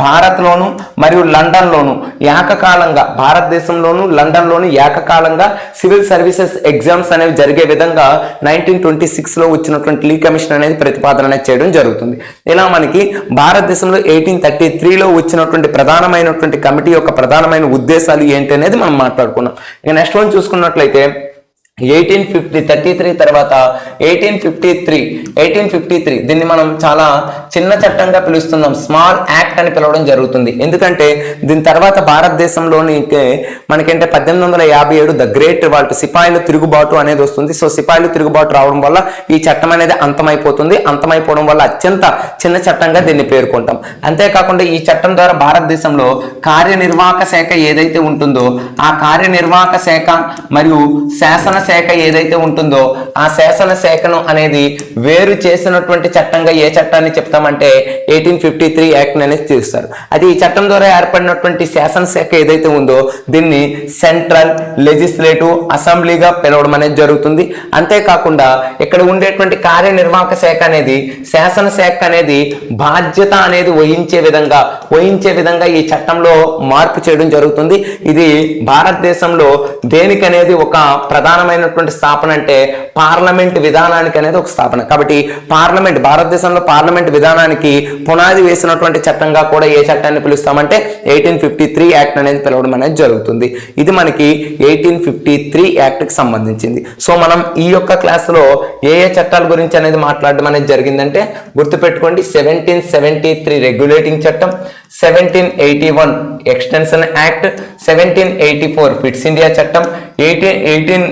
భారత్లోను మరియు లండన్లోను ఏకకాలంగా భారతదేశంలోను లండన్లోను ఏకకాలంగా సివిల్ సర్వీసెస్ ఎగ్జామ్స్ అనేవి జరిగే విధంగా నైన్టీన్ ట్వంటీ సిక్స్లో వచ్చినటువంటి లీ కమిషన్ అనేది ప్రతిపాదన అనేది చేయడం జరుగుతుంది. ఇలా మనకి భారతదేశంలో ఎయిటీన్ థర్టీ త్రీలో వచ్చినటువంటి ప్రధానమైనటువంటి కమిటీ యొక్క ప్రధానమైన ఉద్దేశాలు ఏంటి అనేది మనం మాట్లాడుకున్నాం. ఇక నెక్స్ట్ వన్ చూసుకున్నట్లయితే ఎయిటీన్ ఫిఫ్టీ థర్టీ త్రీ తర్వాత eighteen fifty three eighteen fifty three. దీన్ని మనం చాలా చిన్న చట్టంగా పిలుస్తున్నాం. స్మాల్ యాక్ట్ అని పిలవడం జరుగుతుంది. ఎందుకంటే దీని తర్వాత భారతదేశంలోని మనకంటే పద్దెనిమిది వందల యాభై ఏడు ద గ్రేట్ వాళ్ళ సిపాయిల తిరుగుబాటు అనేది వస్తుంది. సో సిపాయిల తిరుగుబాటు రావడం వల్ల ఈ చట్టం అనేది అంతమైపోతుంది. అంతమైపోవడం వల్ల అత్యంత చిన్న చట్టంగా దీన్ని పేర్కొంటాం. అంతేకాకుండా ఈ చట్టం ద్వారా భారతదేశంలో కార్యనిర్వాహక శాఖ ఏదైతే ఉంటుందో ఆ కార్యనిర్వాహక శాఖ మరియు శాసన శాఖ ఏదైతే ఉంటుందో ఆ శాసన శాఖను అనేది వేరు చేసినటువంటి చట్టంగా ఏ చట్టాన్ని చెప్తామంటే ఎయిటీన్ ఫిఫ్టీ త్రీ యాక్ట్ అనేది తీస్తారు అది ఈ చట్టం ద్వారా ఏర్పడినటువంటి శాసన శాఖ ఏదైతే ఉందో దీన్ని సెంట్రల్ లెజిస్లేటివ్ అసెంబ్లీగా పిలవడం అనేది జరుగుతుంది. అంతేకాకుండా ఇక్కడ ఉండేటువంటి కార్యనిర్వాహక శాఖ అనేది శాసన శాఖ అనేది బాధ్యత అనేది వహించే విధంగా వహించే విధంగా ఈ చట్టంలో మార్పు చేయడం జరుగుతుంది. ఇది భారతదేశంలో దేనికనేది ఒక ప్రధానమైన ప్రధానమైనటువంటి స్థాపన అంటే పార్లమెంట్ విధానానికి అనేది ఒక స్థాపన. కాబట్టి పార్లమెంట్ భారతదేశంలో పార్లమెంట్ విధానానికి పునాది వేసినటువంటి చట్టంగా కూడా ఏ చట్టాన్ని పిలుస్తామంటే ఎయిటీన్ ఫిఫ్టీ త్రీ యాక్ట్ అనేది పిలవడం అనేది జరుగుతుంది. ఇది మనకి ఎయిటీన్ ఫిఫ్టీ త్రీ యాక్ట్కి సంబంధించింది. సో మనం ఈ యొక్క క్లాస్లో ఏ ఏ చట్టాల గురించి అనేది మాట్లాడడం అనేది జరిగిందంటే గుర్తుపెట్టుకోండి సెవెంటీన్ సెవెంటీ త్రీ రెగ్యులేటింగ్ చట్టం seventeen eighty one extension act seventeen eighty four Pitt's India చట్టం eighteen eighteen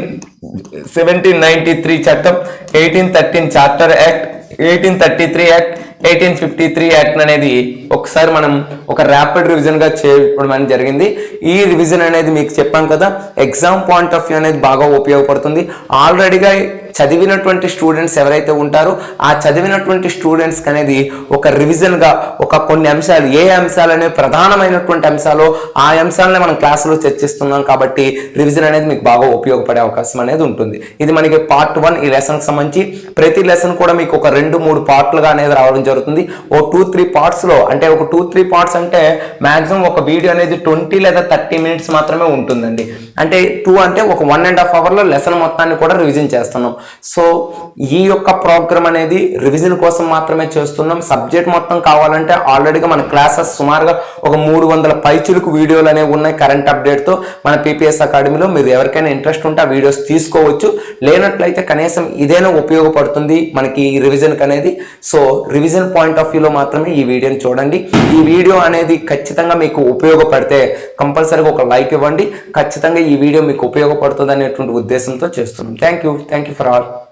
seventeen ninety three చట్టం eighteen thirteen charter act eighteen thirty three act eighteen fifty three act అనేది ఒకసారి మనం ఒక rapid రివిజన్గా చేయడం అనేది జరిగింది. ఈ రివిజన్ అనేది మీకు చెప్పాం కదా ఎగ్జామ్ పాయింట్ ఆఫ్ వ్యూ అనేది బాగా ఉపయోగపడుతుంది. ఆల్రెడీగా చదివినటువంటి స్టూడెంట్స్ ఎవరైతే ఉంటారో ఆ చదివినటువంటి స్టూడెంట్స్ అనేది ఒక రివిజన్గా ఒక కొన్ని అంశాలు ఏ అంశాలు అనేవి ప్రధానమైనటువంటి అంశాలు ఆ అంశాలనే మనం క్లాసులో చర్చిస్తున్నాం కాబట్టి రివిజన్ అనేది మీకు బాగా ఉపయోగపడే అవకాశం అనేది ఉంటుంది. ఇది మనకి పార్ట్ వన్ ఈ లెసన్కి సంబంధించి ప్రతి లెసన్ కూడా మీకు ఒక రెండు మూడు పార్ట్లుగా అనేది రావడం జరుగుతుంది. ఓ టూ త్రీ పార్ట్స్లో అంటే ఒక టూ త్రీ పార్ట్స్ అంటే మ్యాక్సిమం ఒక వీడియో అనేది ట్వంటీ లేదా థర్టీ మినిట్స్ మాత్రమే ఉంటుందండి. అంటే టూ అంటే ఒక వన్ అండ్ హాఫ్ అవర్లో లెసన్ మొత్తాన్ని కూడా రివిజన్ చేస్తున్నాం. సో ఈ యొక్క ప్రోగ్రామ్ అనేది రివిజన్ కోసం మాత్రమే చేస్తున్నాం. సబ్జెక్ట్ మొత్తం కావాలంటే ఆల్రెడీగా మన క్లాసెస్ సుమారుగా ఒక మూడు వందల పైచులకు వీడియోలు అనేవి ఉన్నాయి కరెంట్ అప్డేట్తో మన పీపీఎస్ అకాడమీలో మీరు ఎవరికైనా ఇంట్రెస్ట్ ఉంటే ఆ వీడియోస్ తీసుకోవచ్చు. లేనట్లయితే కనీసం ఇదేనా ఉపయోగపడుతుంది మనకి ఈ రివిజన్కి అనేది. సో రివిజన్ పాయింట్ ఆఫ్ వ్యూలో మాత్రమే ఈ వీడియోని చూడండి. ఈ వీడియో అనేది ఖచ్చితంగా మీకు ఉపయోగపడితే కంపల్సరీగా ఒక లైక్ ఇవ్వండి. ఖచ్చితంగా ఈ వీడియో మీకు ఉపయోగపడుతుంది అనేటువంటి ఉద్దేశంతో చేస్తున్నాం. Thank you thank you for வரார்